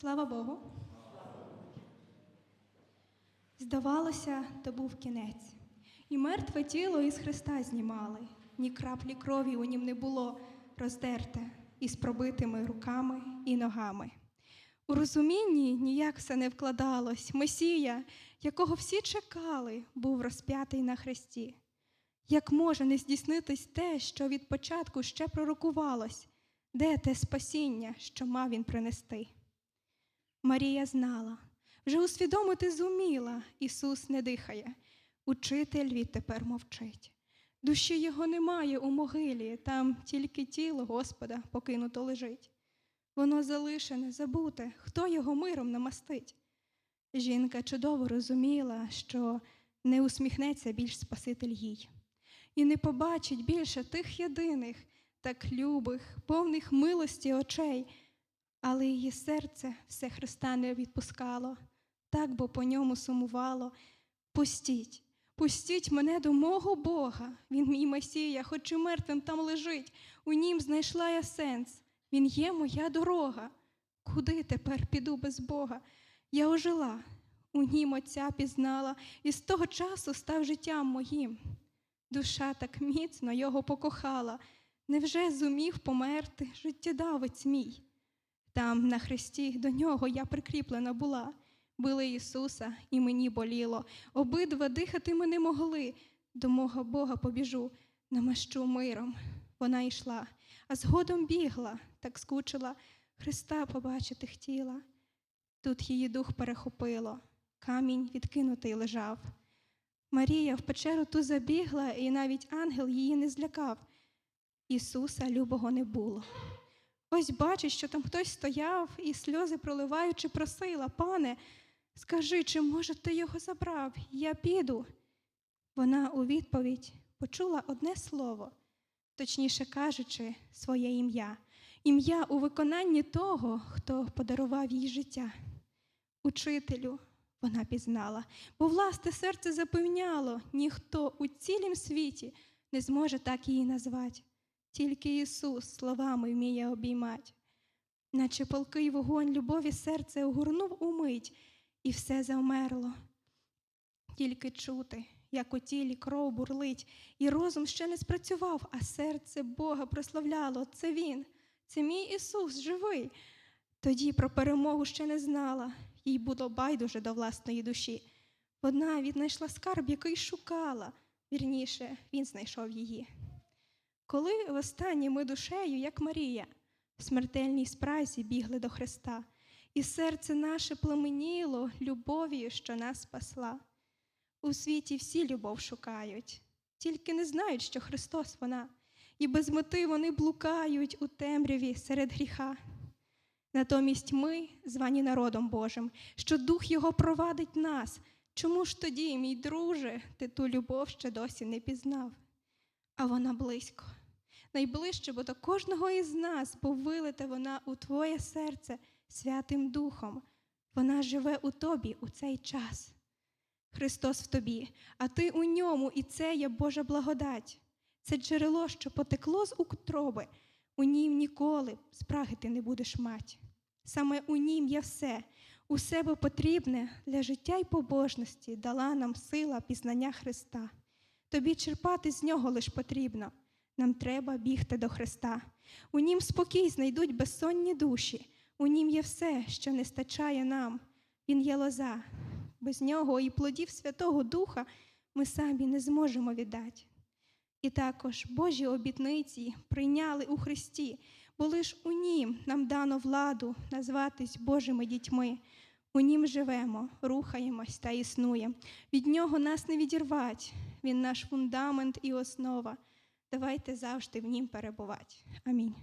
Слава Богу. Здавалося, то був кінець. І мертве тіло із Христа знімали, ні краплі крові у нім не було роздерте із пробитими руками і ногами. У розумінні ніяк все не вкладалось. Месія, якого всі чекали, був розп'ятий на хресті. Як може не здійснитись те, що від початку ще пророкувалось, де те спасіння, що мав він принести? Марія знала, вже усвідомити зуміла, Ісус не дихає, учитель відтепер мовчить. Душі його немає у могилі, там тільки тіло Господа покинуто лежить. Воно залишене, забуте, хто його миром намастить. Жінка чудово розуміла, що не усміхнеться більш Спаситель їй, і не побачить більше тих єдиних, так любих, повних милості очей, але її серце все Христа не відпускало, так бо по ньому сумувало. Пустіть, пустіть мене до мого Бога. Він мій Месія, хоч і мертвим там лежить. У нім знайшла я сенс. Він є моя дорога. Куди тепер піду без Бога? Я ожила, у нім Отця пізнала, і з того часу став життям моїм. Душа так міцно його покохала. Невже зумів померти життєдавець мій? Там, на хресті, до нього я прикріплена була. Били Ісуса, і мені боліло. Обидва дихати ми не могли. До мого Бога побіжу, намащу миром. Вона йшла, а згодом бігла, так скучила, Христа побачити хотіла. Тут її дух перехопило, камінь відкинутий лежав. Марія в печеру ту забігла, і навіть ангел її не злякав. Ісуса любого не було. Ось бачить, що там хтось стояв і сльози проливаючи, просила, пане, скажи, чи може ти його забрав? Я піду. Вона у відповідь почула одне слово, точніше кажучи, своє ім'я, ім'я у виконанні того, хто подарував їй життя. Учителю вона пізнала, бо власне серце запевняло, ніхто у цілім світі не зможе так її назвати. Тільки Ісус словами вміє обіймать, наче полкий вогонь любові серце огорнув умить, і все завмерло. Тільки чути, як у тілі кров бурлить, і розум ще не спрацював, а серце Бога прославляло. Це Він, це мій Ісус живий. Тоді про перемогу ще не знала, їй було байдуже до власної душі. Вона віднайшла скарб, який шукала, вірніше, він знайшов її. Коли востаннє ми душею, як Марія, в смертельній спразі бігли до Христа, і серце наше пламеніло любов'ю, що нас спасла. У світі всі любов шукають, тільки не знають, що Христос вона, і без мети вони блукають у темряві серед гріха. Натомість ми, звані народом Божим, що Дух Його провадить нас. Чому ж тоді, мій друже, ти ту любов ще досі не пізнав? А вона близько, найближче, бо до кожного із нас, бо вилите вона у твоє серце Святим Духом. Вона живе у тобі у цей час. Христос в тобі, а ти у ньому, і це є Божа благодать. Це джерело, що потекло з утроби, у нім ніколи спраги ти не будеш мать. Саме у нім є все, у себе потрібне для життя й побожності дала нам сила пізнання Христа. Тобі черпати з нього лиш потрібно. Нам треба бігти до Христа. У нім спокій знайдуть безсонні душі, у нім є все, що не стачає нам. Він є лоза. Без нього і плодів Святого Духа ми самі не зможемо віддати. І також Божі обітниці прийняли у Христі, бо лиш у Нім нам дано владу назватись Божими дітьми. У Нім живемо, рухаємось та існуємо. Від Нього нас не відірвать. Він наш фундамент і основа. Давайте завжди в Нім перебувати. Амінь.